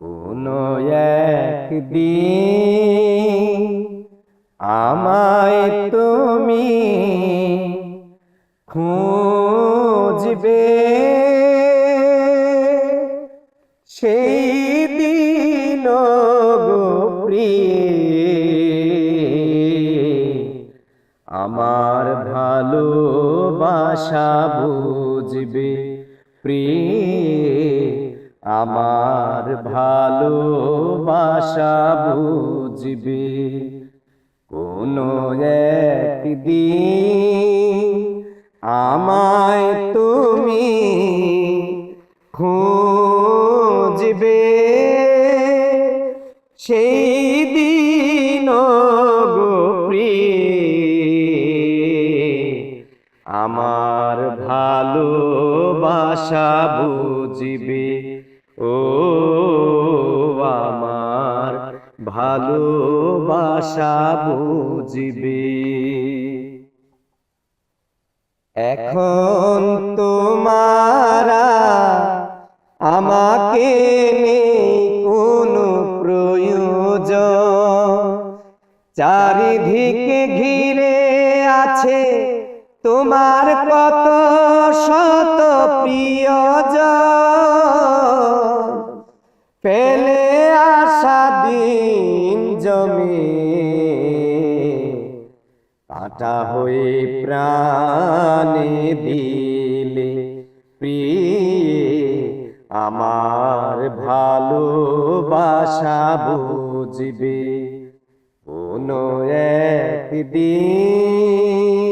কোনো একদিন আমায় তুমি খুঁজবে। সেই দিন প্রিয় আমার ভালোবাসা বুঝবে প্রিয়ে আমার ভালোবাসা বুঝবে। কোনো একদিন আমায় তুমি খুঁজবে সেই আমার ভালোবাসা বুঝবে। ও আমার ভালোবাসা বুঝবে। এখন তোমারা আমাকে কোনো প্রয়োজন। চারিদিকে ঘিরে আছে তোমার কত শত প্রিয়জন। ফেলে আসা দিন জমে। কাটা হয়ে প্রাণে দিলে প্রিয়ে। আমার ভালোবাসা বুঝবে কোনো একদিন।